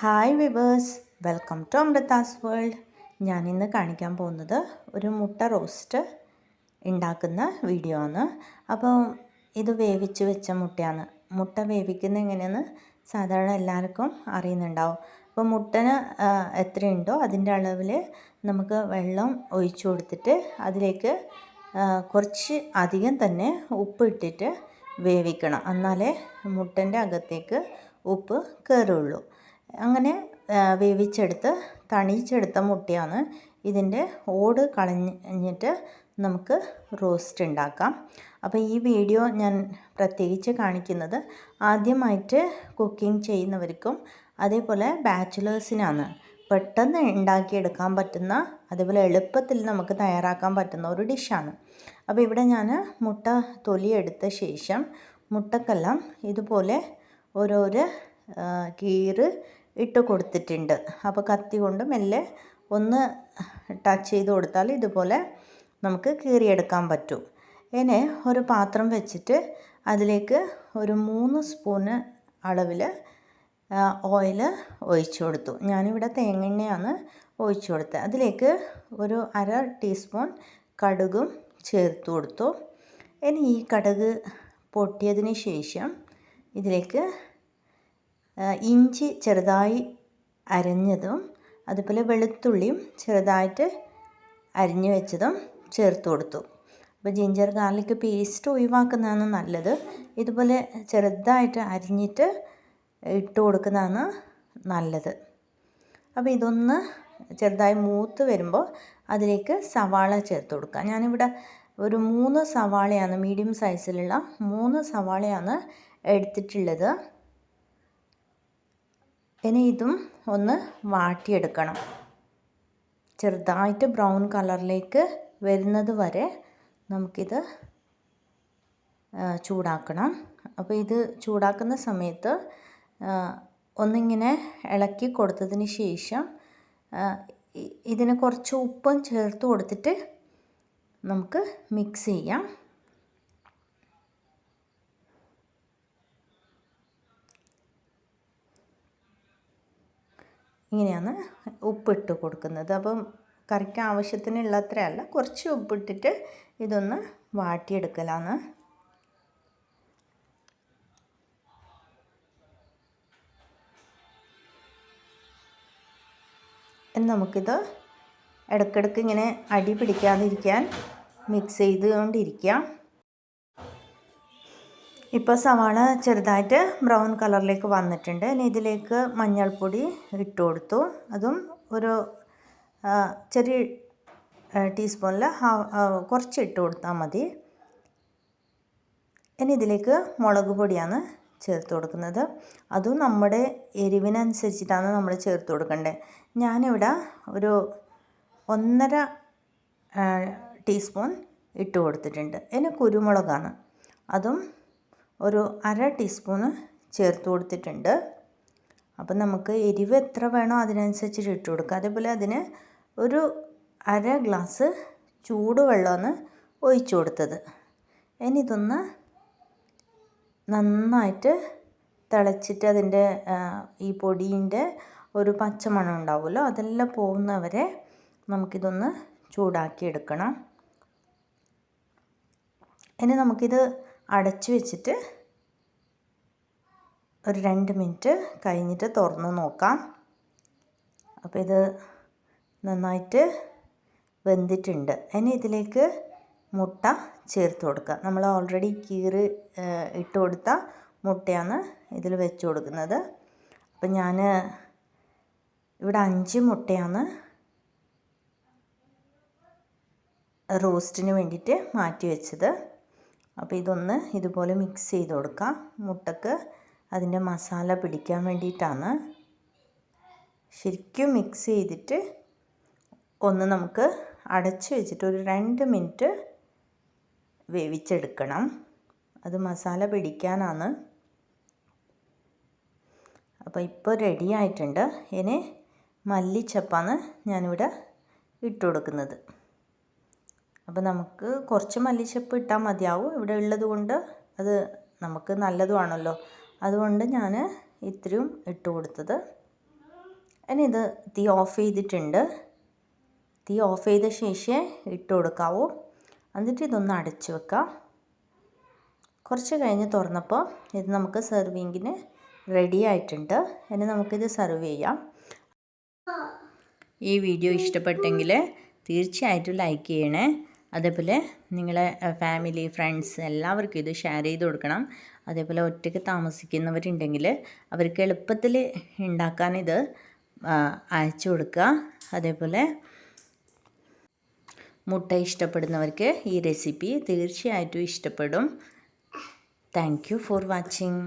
Hi viewers welcome to Amrutha's world ഞാൻ ഇന്ന് കാണിക്കാൻ പോകുന്നത് ഒരു മുട്ട റോസ്റ്റ് ഉണ്ടാക്കുന്ന വീഡിയോ ആണ്. അപ്പോൾ ഇത് വേവിച്ച് വെച്ച മുട്ടയാണ്. മുട്ട വേവിക്കുന്ന എങ്ങനെയെന്ന് സാധാരണ എല്ലാവർക്കും അറിയുന്നുണ്ടാവും. അപ്പോൾ മുട്ടന് എത്രയുണ്ടോ അതിന്റെ അളവിൽ നമുക്ക് വെള്ളം ഒഴിച്ചു കൊടുത്തിട്ട് അതിലേക്ക് കുറച്ച് അധികം തന്നെ ഉപ്പ് ഇട്ടിട്ട് വേവിക്കണം. എന്നാലേ മുട്ടന്റെ അകത്തേക്ക് ഉപ്പ് കയറുള്ളൂ അങ്ങനെ വേവിച്ചെടുത്ത് തണിച്ചെടുത്ത മുട്ടയാണ് ഇതിന്റെ ഓട് കളഞ്ഞിട്ട് നമുക്ക് റോസ്റ്റ് ഉണ്ടാക്കാം. അപ്പോൾ ഈ വീഡിയോ ഞാൻ പ്രത്യേകിച്ച് കാണിക്കുന്നത് ആദ്യമായിട്ട് കുക്കിംഗ് ചെയ്യുന്നവർക്കും അതേപോലെ ബാച്ചുലേഴ്സിനാണ്. പെട്ടെന്ന് ഉണ്ടാക്കിയെടുക്കാൻ പറ്റുന്ന അതേപോലെ എളുപ്പത്തിൽ നമുക്ക് തയ്യാറാക്കാൻ പറ്റുന്ന ഒരു ഡിഷാണ്. അപ്പോൾ ഇവിടെ ഞാൻ മുട്ട തൊലിയെടുത്ത ശേഷം മുട്ടക്കെല്ലാം ഇതുപോലെ ഓരോരോ കീറ് ഇട്ട് കൊടുത്തിട്ടുണ്ട്. അപ്പോൾ കത്തി കൊണ്ട് മെല്ലെ ഒന്ന് ടച്ച് ചെയ്ത് കൊടുത്താൽ ഇതുപോലെ നമുക്ക് കീറിയെടുക്കാൻ പറ്റും. ഇനി ഒരു പാത്രം വെച്ചിട്ട് അതിലേക്ക് ഒരു മൂന്ന് സ്പൂണ് അളവിൽ ഓയിൽ ഒഴിച്ചു കൊടുത്തു. ഞാനിവിടെ തേങ്ങെണ്ണയാണ് ഒഴിച്ചു കൊടുത്തത്. അതിലേക്ക് ഒരു അര ടീസ്പൂൺ കടുകും ചേർത്ത് കൊടുത്തു. ഇനി ഈ കടുക് പൊട്ടിയതിന് ശേഷം ഇതിലേക്ക് ഇഞ്ചി ചെറുതായി അരഞ്ഞതും അതുപോലെ വെളുത്തുള്ളിയും ചെറുതായിട്ട് അരിഞ്ഞു വെച്ചതും ചേർത്ത് കൊടുത്തു. അപ്പോൾ ജിഞ്ചർ ഗാർലിക് പേസ്റ്റ് ഒഴിവാക്കുന്നതാണ് നല്ലത്. ഇതുപോലെ ചെറുതായിട്ട് അരിഞ്ഞിട്ട് ഇട്ട് കൊടുക്കുന്നതാണ് നല്ലത്. അപ്പോൾ ഇതൊന്ന് ചെറുതായി മൂത്ത് വരുമ്പോൾ അതിലേക്ക് സവാള ചേർത്ത് കൊടുക്കുക. ഞാനിവിടെ ഒരു മൂന്ന് സവാളയാണ് മീഡിയം സൈസിലുള്ള മൂന്ന് സവാളയാണ് എടുത്തിട്ടുള്ളത്. ഇനി ഇതും ഒന്ന് വാട്ടിയെടുക്കണം. ചെറുതായിട്ട് ബ്രൗൺ കളറിലേക്ക് വരുന്നത് വരെ നമുക്കിത് ചൂടാക്കണം. അപ്പോൾ ഇത് ചൂടാക്കുന്ന സമയത്ത് ഒന്നിങ്ങനെ ഇളക്കി കൊടുത്തതിന് ശേഷം ഇതിന് കുറച്ച് ഉപ്പും ചേർത്ത് കൊടുത്തിട്ട് നമുക്ക് മിക്സ് ചെയ്യാം. ഇങ്ങനെയാണ് ഉപ്പിട്ട് കൊടുക്കുന്നത്. അപ്പം കറിക്ക് ആവശ്യത്തിനുള്ള അത്രയല്ല കുറച്ച് ഉപ്പിട്ടിട്ട് ഇതൊന്ന് വാട്ടിയെടുക്കലാണ് നമുക്കിത് ഇടയ്ക്കിടയ്ക്ക് ഇങ്ങനെ അടി പിടിക്കാതിരിക്കാൻ മിക്സ് ചെയ്തുകൊണ്ടിരിക്കാം. ഇപ്പോൾ സവാള ചെറുതായിട്ട് ബ്രൗൺ കളറിലേക്ക് വന്നിട്ടുണ്ട്. ഇനി ഇതിലേക്ക് മഞ്ഞൾപ്പൊടി ഇട്ട് കൊടുത്തു. അതും ഒരു ചെറിയ ടീസ്പൂണിൽ കുറച്ച് ഇട്ട് കൊടുത്താൽ മതി. ഇനി ഇതിലേക്ക് മുളക് പൊടിയാണ് ചേർത്ത് കൊടുക്കുന്നത്. അതും നമ്മുടെ എരിവിനനുസരിച്ചിട്ടാണ് നമ്മൾ ചേർത്ത് കൊടുക്കേണ്ടത് ഞാനിവിടെ ഒരു ഒന്നര ടീസ്പൂൺ ഇട്ട് കൊടുത്തിട്ടുണ്ട്. ഇനി കുരുമുളകാണ്. അതും ഒരു അര ടീസ്പൂണ് ചേർത്ത് കൊടുത്തിട്ടുണ്ട്. അപ്പം നമുക്ക് എരിവ് എത്ര വേണോ അതിനനുസരിച്ചിട്ട് ഇട്ട് കൊടുക്കുക അതേപോലെ അതിന് ഒരു അര ഗ്ലാസ് ചൂടുവെള്ളമാണ് ഒഴിച്ചു കൊടുത്തത്. ഇനി ഇതൊന്ന് നന്നായിട്ട് തിളച്ചിട്ട് അതിന്റെ ഈ പൊടീന്റെ ഒരു പച്ചമണം ഉണ്ടാവുമല്ലോ അതെല്ലാം പോകുന്നവരെ നമുക്കിതൊന്ന് ചൂടാക്കി എടുക്കണം ഇനി നമുക്കിത് അടച്ചു വെച്ചിട്ട് ഒരു രണ്ട് മിനിറ്റ് കഴിഞ്ഞിട്ട് തുറന്ന് നോക്കാം. അപ്പോൾ ഇത് നന്നായിട്ട് വെന്തിട്ടുണ്ട്. ഇനി ഇതിലേക്ക് മുട്ട ചേർത്ത് കൊടുക്കുക. നമ്മൾ ഓൾറെഡി കീറ് ഇട്ട് കൊടുത്ത മുട്ടയാണ് ഇതിൽ വെച്ച് കൊടുക്കുന്നത്. അപ്പം ഞാൻ ഇവിടെ അഞ്ച് മുട്ടയാണ് റോസ്റ്റിന് വേണ്ടിയിട്ട് മാറ്റി വെച്ചത്. അപ്പോൾ ഇതൊന്ന് ഇതുപോലെ മിക്സ് ചെയ്ത് കൊടുക്കാം. മുട്ടക്ക് അതിന്റെ മസാല പിടിക്കാൻ വേണ്ടിയിട്ടാണ്. ശരിക്കും മിക്സ് ചെയ്തിട്ട് ഒന്ന് നമുക്ക് അടച്ച് വെച്ചിട്ട് ഒരു രണ്ട് മിനിറ്റ് വേവിച്ചെടുക്കണം. അത് മസാല പിടിക്കാനാണ്. അപ്പോൾ ഇപ്പോൾ റെഡി ആയിട്ടുണ്ട്. ഇനി മല്ലിച്ചപ്പാണ് ഞാനിവിടെ ഇട്ട് കൊടുക്കുന്നത്. അപ്പോൾ നമുക്ക് കുറച്ച് മല്ലിച്ചപ്പ് ഇട്ടാൽ മതിയാവും. ഇവിടെ ഉള്ളത് കൊണ്ട് അത് നമുക്ക് നല്ലതുമാണല്ലോ. അതുകൊണ്ട് ഞാൻ ഇത്രയും ഇട്ട് കൊടുത്തത്. ഇനി ഇത് തീ ഓഫ് ചെയ്തിട്ടുണ്ട്. തീ ഓഫ് ചെയ്ത ശേഷം ഇട്ട് കൊടുക്കാവൂ. എന്നിട്ട് ഇതൊന്ന് അടച്ചു വെക്കാം. കുറച്ച് കഴിഞ്ഞ് തുറന്നപ്പോൾ ഇത് നമുക്ക് സെർവിങ്ങിന് റെഡി ആയിട്ടുണ്ട്. ഇനി നമുക്കിത് സെർവ് ചെയ്യാം. ഈ വീഡിയോ ഇഷ്ടപ്പെട്ടെങ്കിൽ തീർച്ചയായിട്ടും ലൈക്ക് ചെയ്യണേ. അതേപോലെ നിങ്ങളെ ഫാമിലി ഫ്രണ്ട്സ് എല്ലാവർക്കും ഇത് ഷെയർ ചെയ്ത് കൊടുക്കണം. അതേപോലെ ഒറ്റയ്ക്ക് താമസിക്കുന്നവരുണ്ടെങ്കിൽ അവർക്ക് എളുപ്പത്തിൽ ഉണ്ടാക്കാൻ ഇത് അയച്ചു കൊടുക്കുക. അതേപോലെ മുട്ട ഇഷ്ടപ്പെടുന്നവർക്ക് ഈ റെസിപ്പി തീർച്ചയായിട്ടും ഇഷ്ടപ്പെടും. Thank for watching